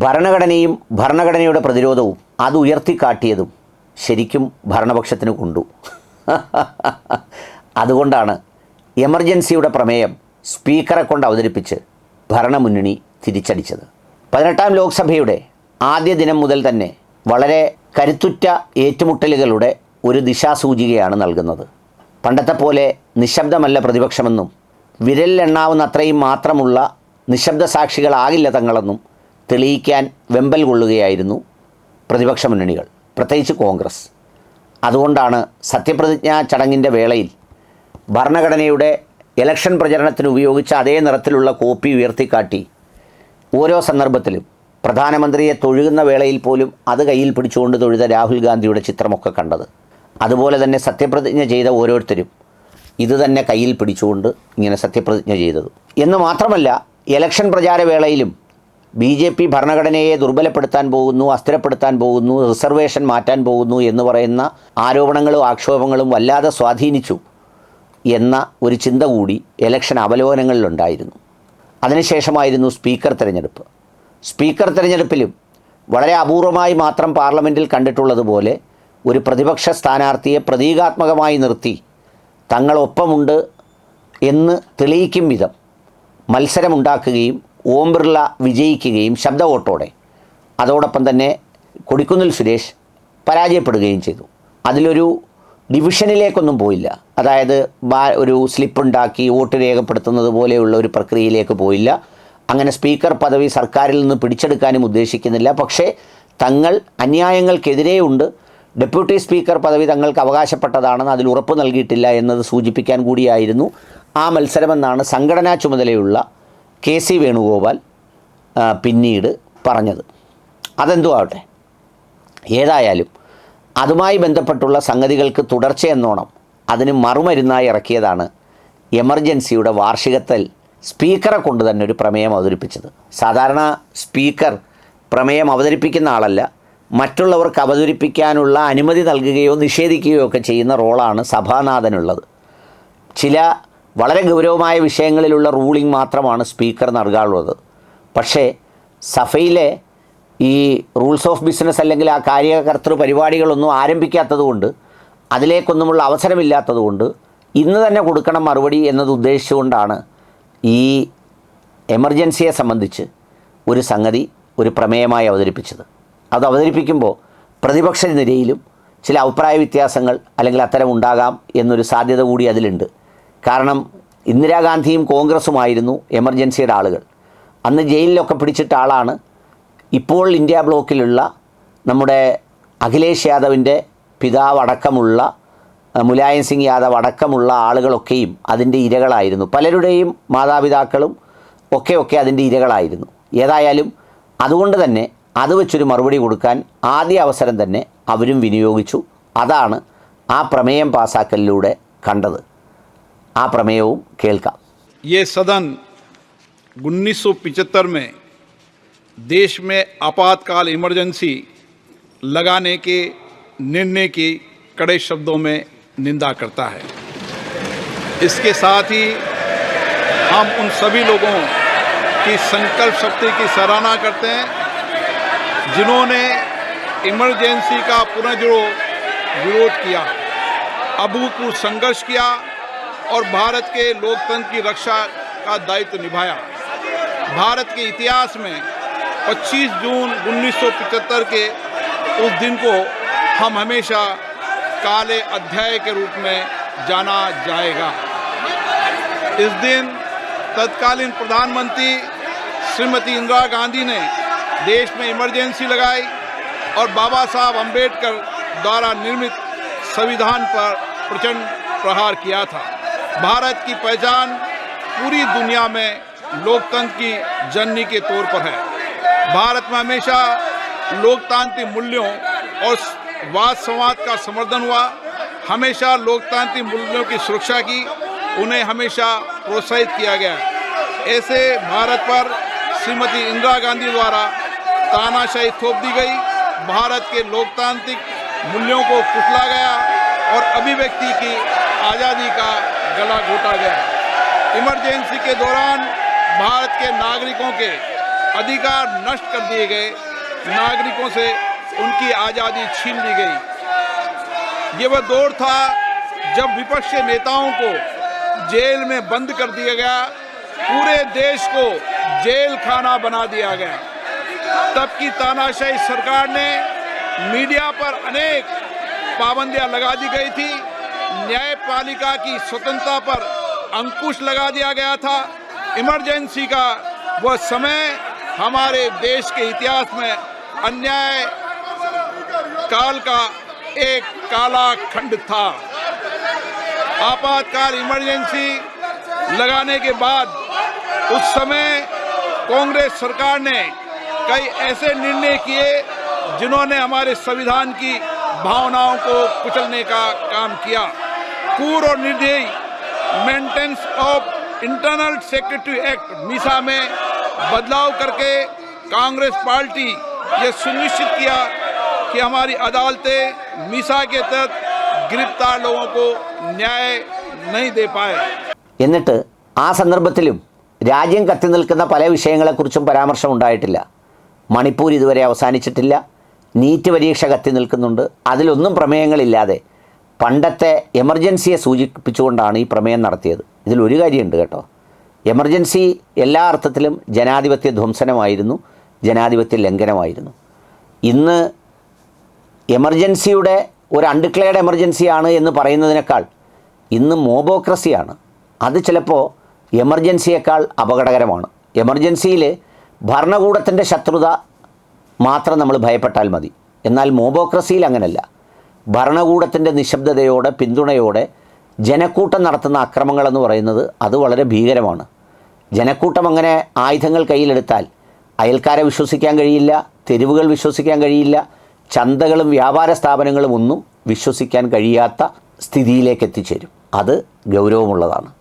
ഭരണഘടനയും ഭരണഘടനയുടെ പ്രതിരോധവും അത് ഉയർത്തിക്കാട്ടിയതും ശരിക്കും ഭരണപക്ഷത്തിന് കൊണ്ടു. അതുകൊണ്ടാണ് എമർജൻസിയുടെ പ്രമേയം സ്പീക്കറെ കൊണ്ട് അവതരിപ്പിച്ച് ഭരണമുന്നണി തിരിച്ചടിച്ചത്. പതിനെട്ടാം ലോക്സഭയുടെ ആദ്യ ദിനം മുതൽ തന്നെ വളരെ കരുത്തുറ്റ ഏറ്റുമുട്ടലുകളുടെ ഒരു ദിശാസൂചികയാണ് നൽകുന്നത്. പണ്ടത്തെ പോലെ നിശബ്ദമല്ല പ്രതിപക്ഷമെന്നും വിരലിലെണ്ണാവുന്ന അത്രയും മാത്രമുള്ള നിശബ്ദ സാക്ഷികളാകില്ല തങ്ങളെന്നും തെളിയിക്കാൻ വെമ്പൽ കൊള്ളുകയായിരുന്നു പ്രതിപക്ഷ മുന്നണികൾ പ്രത്യേകിച്ച് കോൺഗ്രസ്. അതുകൊണ്ടാണ് സത്യപ്രതിജ്ഞാ ചടങ്ങിന്റെ വേളയിൽ ഭരണഘടനയുടെ ഇലക്ഷൻ പ്രചരണത്തിന് ഉപയോഗിച്ച അതേ നിറത്തിലുള്ള കോപ്പി ഉയർത്തിക്കാട്ടി ഓരോ സന്ദർഭത്തിലും പ്രധാനമന്ത്രിയെ തൊഴുകുന്ന വേളയിൽ പോലും അത് കയ്യിൽ പിടിച്ചുകൊണ്ട് തൊഴുത രാഹുൽ ഗാന്ധിയുടെ ചിത്രമൊക്കെ കണ്ടത്. അതുപോലെ തന്നെ സത്യപ്രതിജ്ഞ ചെയ്ത ഓരോരുത്തരും ഇത് തന്നെ കയ്യിൽ പിടിച്ചുകൊണ്ട് ഇങ്ങനെ സത്യപ്രതിജ്ഞ ചെയ്തത്. എന്ന് മാത്രമല്ല ഇലക്ഷൻ പ്രചാരവേളയിലും ബി ജെ പി ഭരണഘടനയെ ദുർബലപ്പെടുത്താൻ പോകുന്നു അസ്ഥിരപ്പെടുത്താൻ പോകുന്നു റിസർവേഷൻ മാറ്റാൻ പോകുന്നു എന്ന് പറയുന്ന ആരോപണങ്ങളും ആക്ഷേപങ്ങളും വല്ലാതെ സ്വാധീനിച്ചു എന്ന ഒരു ചിന്ത കൂടി ഇലക്ഷൻ അവലോകനങ്ങളിലുണ്ടായിരുന്നു. അതിനുശേഷമായിരുന്നു സ്പീക്കർ തിരഞ്ഞെടുപ്പ്. സ്പീക്കർ തിരഞ്ഞെടുപ്പിലും വളരെ അപൂർവമായി മാത്രം പാർലമെന്റിൽ കണ്ടിട്ടുള്ളതുപോലെ ഒരു പ്രതിപക്ഷ സ്ഥാനാർത്ഥിയെ പ്രതീകാത്മകമായി നിർത്തി തങ്ങളൊപ്പമുണ്ട് എന്ന് തെളിയിക്കും വിധം മത്സരമുണ്ടാക്കുകയും ഓം ബിർള വിജയിക്കുകയും ശബ്ദ വോട്ടോടെ അതോടൊപ്പം തന്നെ കൊടിക്കുന്നിൽ സുരേഷ് പരാജയപ്പെടുകയും ചെയ്തു. അതിലൊരു ഡിവിഷനിലേക്കൊന്നും പോയില്ല. അതായത് ബാ- ഒരു സ്ലിപ്പ് ഉണ്ടാക്കി വോട്ട് രേഖപ്പെടുത്തുന്നത് പോലെയുള്ള ഒരു പ്രക്രിയയിലേക്ക് പോയില്ല. അങ്ങനെ സ്പീക്കർ പദവി സർക്കാരിൽ നിന്ന് പിടിച്ചെടുക്കാനും ഉദ്ദേശിക്കുന്നില്ല. പക്ഷേ തങ്ങൾ അന്യായങ്ങൾക്കെതിരെയുണ്ട് ഡെപ്യൂട്ടി സ്പീക്കർ പദവി തങ്ങൾക്ക് അവകാശപ്പെട്ടതാണെന്ന് അതിൽ ഉറപ്പ് നൽകിയിട്ടില്ല എന്നത് സൂചിപ്പിക്കാൻ കൂടിയായിരുന്നു. ആ മത്സരമെന്നാണ് സംഘടനാ ചുമതലയുള്ള കെ സി വേണുഗോപാൽ പിന്നീട് പറഞ്ഞത്. അതെന്തോ ആവട്ടെ ഏതായാലും അതുമായി ബന്ധപ്പെട്ടുള്ള സംഗതികൾക്ക് തുടർച്ചയെന്നോണം അതിന് മറുമരുന്നായി ഇറക്കിയതാണ് എമർജൻസിയുടെ വാർഷികത്തിൽ സ്പീക്കറെ കൊണ്ട് തന്നെ ഒരു പ്രമേയം അവതരിപ്പിച്ചത്. സാധാരണ സ്പീക്കർ പ്രമേയം അവതരിപ്പിക്കുന്ന ആളല്ല. മറ്റുള്ളവർക്ക് അവതരിപ്പിക്കാനുള്ള അനുമതി നൽകുകയോ നിഷേധിക്കുകയോ ഒക്കെ ചെയ്യുന്ന റോളാണ് സഭാനാഥനുള്ളത്. ചില വളരെ ഗൗരവമായ വിഷയങ്ങളിലുള്ള റൂളിംഗ് മാത്രമാണ് സ്പീക്കർ നൽകാറുള്ളത്. പക്ഷേ സഭയിലെ ഈ റൂൾസ് ഓഫ് ബിസിനസ് അല്ലെങ്കിൽ ആ കാര്യകർത്തൃ പരിപാടികളൊന്നും ആരംഭിക്കാത്തതുകൊണ്ട് അതിലേക്കൊന്നുമുള്ള അവസരമില്ലാത്തതുകൊണ്ട് ഇന്ന് തന്നെ കൊടുക്കണം മറുപടി എന്നത് ഉദ്ദേശിച്ചുകൊണ്ടാണ് ഈ എമർജൻസിയെ സംബന്ധിച്ച് ഒരു സംഗതി ഒരു പ്രമേയമായി അവതരിപ്പിച്ചത്. അത് അവതരിപ്പിക്കുമ്പോൾ പ്രതിപക്ഷ നിരയിലും ചില അഭിപ്രായ വ്യത്യാസങ്ങൾ അല്ലെങ്കിൽ അത്തരം ഉണ്ടാകാം എന്നൊരു സാധ്യത കൂടി അതിലുണ്ട്. കാരണം ഇന്ദിരാഗാന്ധിയും കോൺഗ്രസുമായിരുന്നു എമർജൻസിയുടെ ആളുകൾ. അന്ന് ജയിലിലൊക്കെ പിടിച്ചിട്ട ആളാണ് ഇപ്പോൾ ഇന്ത്യ ബ്ലോക്കിലുള്ള നമ്മുടെ അഖിലേഷ് യാദവിന്റെ പിതാവ് അടക്കമുള്ള മുലായം സിംഗ് യാദവ് അടക്കമുള്ള ആളുകളൊക്കെയും അതിന്റെ ഇരകളായിരുന്നു. പലരുടെയും മാതാപിതാക്കളും ഒക്കെ ഒക്കെ അതിന്റെ ഇരകളായിരുന്നു. ഏതായാലും അതുകൊണ്ട് തന്നെ അത് വെച്ചൊരു മറുപടി കൊടുക്കാൻ ആദ്യ അവസരം തന്നെ അവരും വിനിയോഗിച്ചു. അതാണ് ആ പ്രമേയം പാസാക്കലിലൂടെ കണ്ടത്. ആ പ്രമേയവും കേൾക്കാം ये सदन 1975 में देश में आपातकाल इमरजेंसी लगाने के निर्णय की कड़े शब्दों में निंदा करता है इसके साथ ही हम उन सभी लोगों की संकल्प शक्ति की सराहना करते हैं जिन्होंने इमरजेंसी का पुनर्जोड़ विरोध किया अभूतपूर्व संघर्ष किया और भारत के लोकतंत्र की रक्षा का दायित्व निभाया। भारत के इतिहास में 25 जून 1975 के उस दिन को हम हमेशा काले अध्याय के रूप में जाना जाएगा। इस दिन तत्कालीन प्रधानमंत्री श्रीमती इंदिरा गांधी ने देश में इमरजेंसी लगाई और बाबा साहब अंबेडकर द्वारा निर्मित संविधान पर प्रचंड प्रहार किया था। भारत की पहचान पूरी दुनिया में लोकतंत्र की जननी के तौर पर है। भारत में हमेशा लोकतांत्रिक मूल्यों और वाद संवाद का समर्थन हुआ। हमेशा लोकतांत्रिक मूल्यों की सुरक्षा की, उन्हें हमेशा प्रोत्साहित किया गया। ऐसे भारत पर श्रीमती इंदिरा गांधी द्वारा तानाशाही थोप दी गई। भारत के लोकतांत्रिक मूल्यों को कुचला गया और अभिव्यक्ति की आज़ादी का गला घोटा गया। इमरजेंसी के दौरान भारत के नागरिकों के अधिकार नष्ट कर दिए गए। नागरिकों से उनकी आज़ादी छीन ली गई। ये वह दौर था जब विपक्ष के नेताओं को जेल में बंद कर दिया गया। पूरे देश को जेल खाना बना दिया गया। तब की तानाशाही सरकार ने मीडिया पर अनेक पाबंदियाँ लगा दी गई थी। न्यायपालिका की स्वतंत्रता पर अंकुश लगा दिया गया था। इमरजेंसी का वह समय हमारे देश के इतिहास में अन्याय काल का एक काला खंड था। आपातकाल इमरजेंसी लगाने के बाद उस समय कांग्रेस सरकार ने कई ऐसे निर्णय किए जिन्होंने हमारे संविधान की भावनाओं को कुचलने का काम किया पूर्व और निर्दयी maintenance of internal security act MISA में बदलाव करके कांग्रेस पार्टी ये सुनिश्चित किया कि हमारी अदालतें मीसा के तहत गिरफ्तार लोगों को न्याय नहीं दे पाए എന്നിട്ട് ആ സന്ദർഭത്തിലും രാജ്യം കത്തി നിൽക്കുന്ന പല വിഷയങ്ങളെക്കുറിച്ചും പരാമർശം ഉണ്ടായിട്ടില്ല മണിപ്പൂർ ഇതുവരെ അവസാനിച്ചിട്ടില്ല നീറ്റ് പരീക്ഷ കത്തി നിൽക്കുന്നുണ്ട്. അതിലൊന്നും പ്രമേയങ്ങളില്ലാതെ പണ്ടത്തെ എമർജൻസിയെ സൂചിപ്പിച്ചുകൊണ്ടാണ് ഈ പ്രമേയം നടത്തിയത്. ഇതിലൊരു കാര്യമുണ്ട് കേട്ടോ. എമർജൻസി എല്ലാ അർത്ഥത്തിലും ജനാധിപത്യ ധ്വംസനമായിരുന്നു ജനാധിപത്യ ലംഘനമായിരുന്നു. ഇന്ന് എമർജൻസിയുടെ ഒരു അൺഡിക്ലെയർഡ് എമർജൻസിയാണ് എന്ന് പറയുന്നതിനേക്കാൾ ഇന്ന് മോബോക്രസിയാണ്. അത് ചിലപ്പോൾ എമർജൻസിയേക്കാൾ അപകടകരമാണ്. എമർജൻസിയിൽ ഭരണകൂടത്തിന്റെ ശത്രുത മാത്രം നമ്മൾ ഭയപ്പെട്ടാൽ മതി. എന്നാൽ മോബോക്രസിയിൽ അങ്ങനല്ല. ഭരണകൂടത്തിന്റെ നിശബ്ദതയോടെ പിന്തുണയോടെ ജനക്കൂട്ടം നടത്തുന്ന അക്രമങ്ങളെന്ന് പറയുന്നത് അത് വളരെ ഭീകരമാണ്. ജനക്കൂട്ടം അങ്ങനെ ആയുധങ്ങൾ കയ്യിലെടുത്താൽ അയൽക്കാരെ വിശ്വസിക്കാൻ കഴിയില്ല തെരുവുകൾ വിശ്വസിക്കാൻ കഴിയില്ല ചന്തകളും വ്യാപാര സ്ഥാപനങ്ങളും ഒന്നും വിശ്വസിക്കാൻ കഴിയാത്ത സ്ഥിതിയിലേക്ക് എത്തിച്ചേരും. അത് ഗൗരവമുള്ളതാണ്.